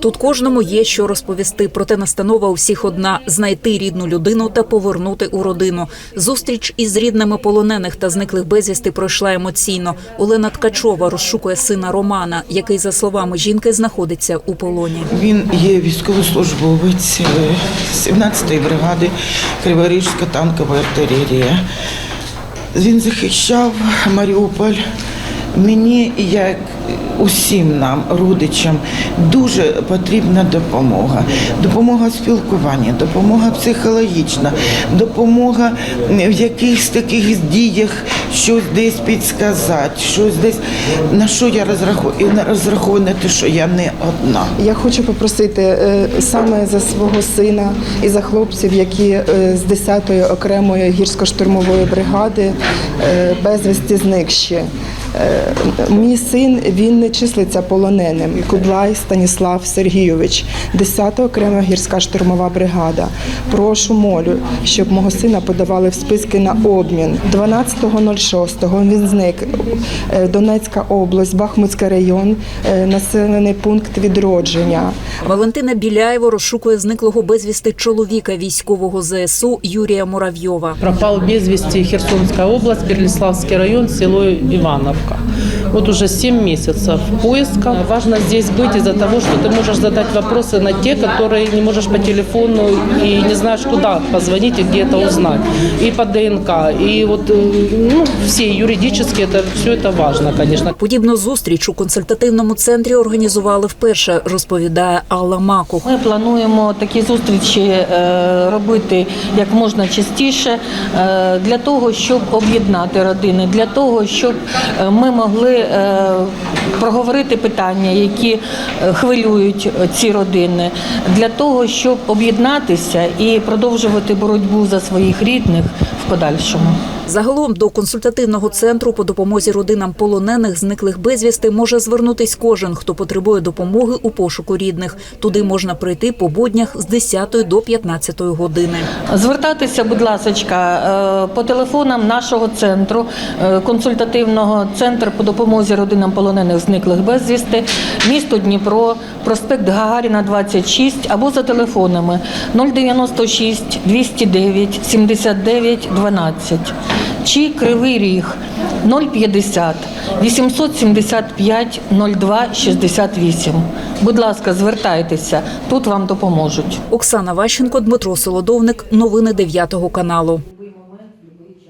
Тут кожному є що розповісти. Проте настанова у всіх одна знайти рідну людину та повернути у родину. Зустріч із рідними полонених та зниклих безвісти пройшла емоційно. Олена Ткачова розшукує сина Романа, який, за словами жінки, знаходиться у полоні. Він є військовослужбовець е, 17-ї бригади Криворіжська танкова артилерія. Він захищав Маріуполь. Мені, як усім нам, родичам, дуже потрібна допомога. Допомога в спілкуванні, допомога психологічна, допомога в якихось таких діях, щось десь підсказати, щось десь на що я розраховую, і на те, що я не одна. Я хочу попросити е, саме за свого сина і за хлопців, які е, з 10-ї окремої гірсько-штурмової бригади е, безвісті зникші. Е, Мій син він не числиться полоненим. Кудлай Станіслав Сергійович, 10-та окрема гірська штурмова бригада. Прошу молю, щоб мого сина подавали в списки на обмін. 12.06 він зник. Е, Донецька область, Бахмутський район, е, населений пункт відродження. Валентина Біляєво розшукує зниклого безвісти чоловіка військового ЗСУ Юрія Муравйова. Пропал безвісти Херсонська область, Переславский район, село Ивановка Вот уже 7 месяцев поиска. Важно здесь быть из-за того, что ты можешь задать вопросы на те, которые не можешь по телефону и не знаешь, куда позвонить и где это узнать. И по ДНК, и вот э, ну, все юридически это все это важно, конечно. Подібну зустріч у консультативному центрі організували вперше, розповідає Алла Макух. Ми плануємо такі зустрічі е, робити як можна частіше е, для того, щоб об'єднати родини, для того, щоб е, ми могли е, проговорити питання, які е, хвилюють ці родини, для того, щоб об'єднатися і продовжувати боротьбу за своїх рідних в подальшому. Загалом до консультативного центру по допомозі родинам полонених зниклих безвісти може звернутись кожен, хто потребує допомоги у пошуку рідних. Туди можна прийти по буднях з 10 до 15 години. Звертатися, будь ласка, по телефонам нашого центру, е, консультативного центру по допомозі родинам полонених зниклих безвісти, місто Дніпро, проспект Гагаріна, 26, або за телефонами 096 209 79 12 чи Кривий Ріг 050 875 02 68. Будь ласка, звертайтеся, тут вам допоможуть. Оксана Ващенко, Дмитро Солодовник. Новини 9 каналу.